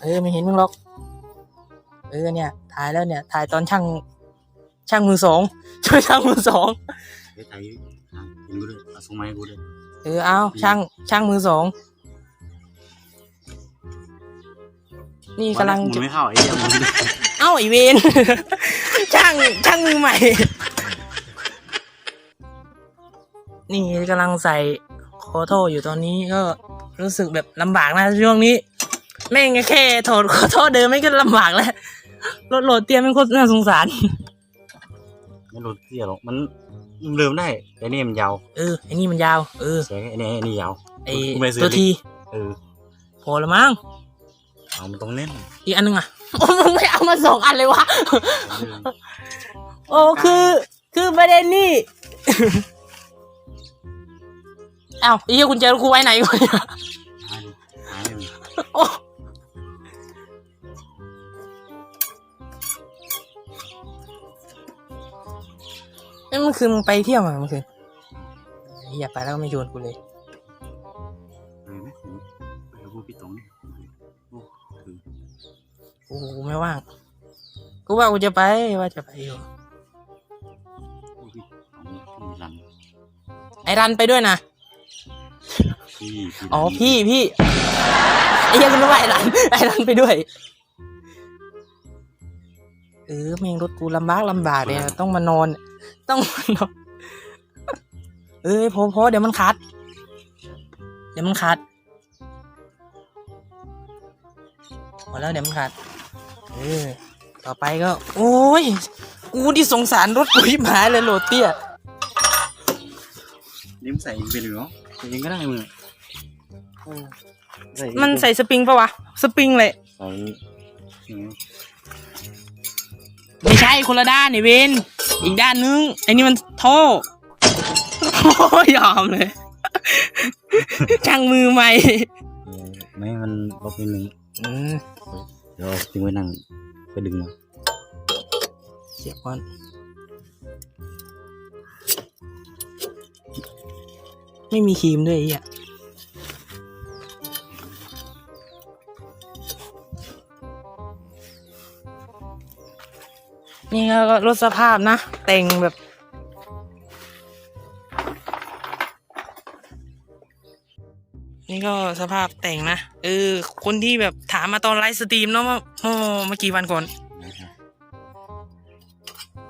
เออไม่เห็นมึงหรอก เออเนี่ย ถ่ายแล้วเนี่ย ถ่ายตอนช่าง ช่างมือสอง ช่วยช่างมือสองเฮ้ยไทยอะเห็นกูด้วยเอาส่งมาให้กูด้วยเออเอาช่าง ช่างมือสอง นี่กำลังหมุจะนไม่เข้าไอ้เหี้ยหมุนไม่ได้เอ้าไอเวน ช่างช่างมือใหม่ นี่กำลังใส่ โคโทอยู่ตอนนี้ก็รู้สึกแบบลำบากนะช่วงนี้ แม่งแค่โถดโคโทเดินไม่ก็ลำบากแล้วรถโหลดเตรียมเป็นโคตรน่าสงสารไม่รู้เที่ยหรอกมันเริ่มได้แต่นี่มันยาวเออไอ้นี่มันยาวเออเสียไอ้นี่ไอ้นี่ยาวไอ้กูไม่ซื้อตัวทีเออพอละมั้งเอามันต้องเน้นอีกอันหนึงอะโอ้มึงไม่เอามาสองอันเลยวะโอ้คือคือประเด็นนี่เอ้าไอ้เหี้ยกุญแจรถกูไว้ไหนวะเนี่ยหายดิหายไม่มีโอ้เอ้ยเมื่อคืนมึงไปเที่ยวมาเมื่อคืนไอ้เหี้ยไปแล้วก็ไม่ชวนกูเลยเออไหมเออกูพี่ตรงนี่โอ้คือกูกูไม่ว่าง กูว่ากูจะไปว่าจะไปอยู่กูพี่ตรงพี่รันไอ้รันไปด้วยนะ พี่พี่อ๋อพี่พี่ไอ้เหี้ยังนึกว่าไอ้รันไอ้รันไปด้วย เออแม่งรถกูลำบากลำบากเนี่ยต้องมานอน ต้องมานอนเอ้ยพอพอเดี๋ยวมันคัด เดี๋ยวมันคัดพอแล้วเดี๋ยวมันคัดเออต่อไปก็ โอ้ยกูที่สงสารรถกูที่หายเลยโหลดเตี้ยนี่มึงใส่เองไปเลยเหรอใส่เองก็ได้มึงอะใส่เอง มันใส่สปริงปะวะ สปริงเลย ใส่อืมไม่ใช่คนละด้านนี่เวนอีกด้านนึงไอ้นี่มันท่อโอ้ยยอมเลย ช่างมือใหม่เออไม่ให้มันลบนิดนึงอืมเดี๋ยวเอาทิ้งไว้นั่งไปดึงมาเสียบก่อนไม่มีครีมด้วยไอ้เนี่ก็ลดสภาพนะ แต่งแบบ นี่ก็สภาพแต่งนะเออ คนที่แบบถามมาตอนไลฟ์สตรีมเนาะเมื่อเมื่อเมื่อกี่วันก่อน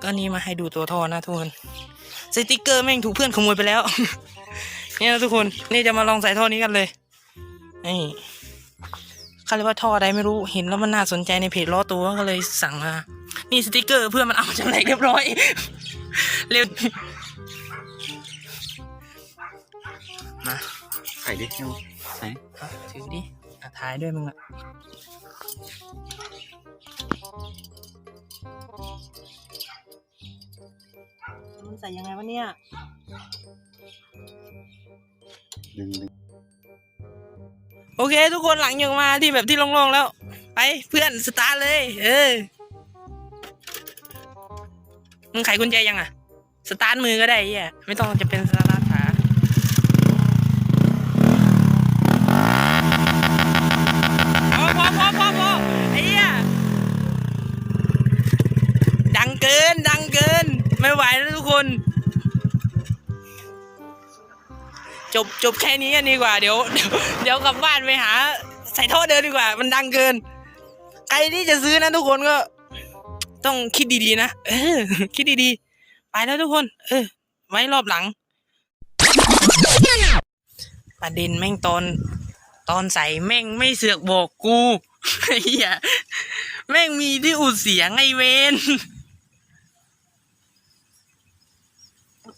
ก็นี่มาให้ดูตัวท่อนะทุกคนสติกเกอร์แม่งถูกเพื่อนขโมยไปแล้ว เนี่ยนะทุกคน นี่จะมาลองใส่ท่อนี้กันเลยนี่เขาเรียกว่าท่ออะไรไม่รู้เห็นแล้วมันน่าสนใจในเพจล้อตัวก็เลยสั่งมา นี่สติกเกอร์เพื่อนมันเอามาจากไหนเรียบร้อย เร็วมาใส่ดิเอาใส่อะถือดิอะถ่ายด้วยมึงอะมันใส่ยังไงวะเนี่ย ดึงดึงโอเค ทุกคนหลังยังมาที่แบบที่โล่งๆแล้ว ไปเพื่อนสตาร์ทเลย เออ มึงไขกุญแจยังอะ สตาร์ทมือก็ได้ไอะไม่ต้องจะเป็นสตาร์ทขาพอพอพอพอพอไอ้เหี้ยดังเกิน ดังเกิน ไม่ไหวแล้วทุกคน จบจบแค่นี้กันดีกว่าเดี๋ยวเดี๋ยว เดี๋ยวกลับบ้านไปหา ใส่ท่อเดินดีกว่า มันดังเกินใครที่จะซื้อนะทุกคนก็ ต้องคิดดีๆนะ เออ คิดดีๆ ไปแล้วทุกคน เออ ไว้รอบหลัง ประเด็นแม่งตอน ตอนใส่แม่งไม่เสือกบอกกูไอ้เหี้ยแม่งมีที่อุดเสียงไอเวน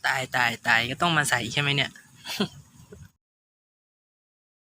ตายตายตายก็ต้องมาใส่ใช่ไหมเนี่ย